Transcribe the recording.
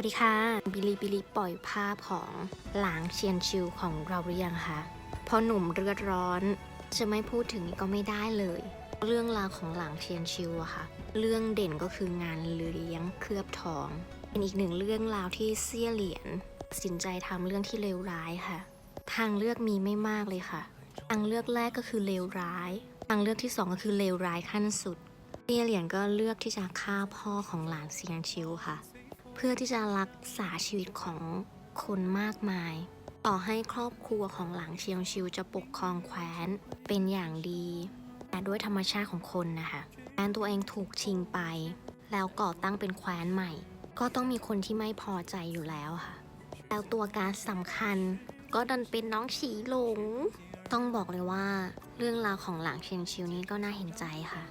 วัสดีค่ะ บิลีบิลีปล่อยภาพของหลางเชียนชิวของเราหรือยังคะพอหนุ่มเลือดร้อน จะไม่พูดถึงก็ไม่ได้เลย เรื่องราวของหลางเชียนชิวอะค่ะ เรื่องเด่นก็คืองานเลี้ยงเคลือบทอง เป็นอีกหนึ่งเรื่องราวที่เซียเหรียญตัดสินใจทำเรื่องที่เลวร้ายค่ะ ทางเลือกมีไม่มากเลยค่ะ ทางเลือกแรกก็คือเลวร้าย ทางเลือกที่สองก็คือเลวร้ายขั้นสุดเซียเหรียญก็เลือกที่จะฆ่าพ่อของหลานเซียงชิวค่ะ เพื่อที่จะรักษาชีวิตของคนมากมาย ต่อให้ครอบครัวของหลังเชียงชิวจะปกครองแคว้นเป็นอย่างดี แต่ด้วยธรรมชาติของคนนะคะแคว้นตัวเองถูกชิงไป แล้วก่อตั้งเป็นแคว้นใหม่ ก็ต้องมีคนที่ไม่พอใจอยู่แล้วค่ะ แล้วตัวการสำคัญก็ดันเป็นน้องฉีหลง ต้องบอกเลยว่าเรื่องราวของหลังเชียงชิวนี้ก็น่าเห็นใจค่ะ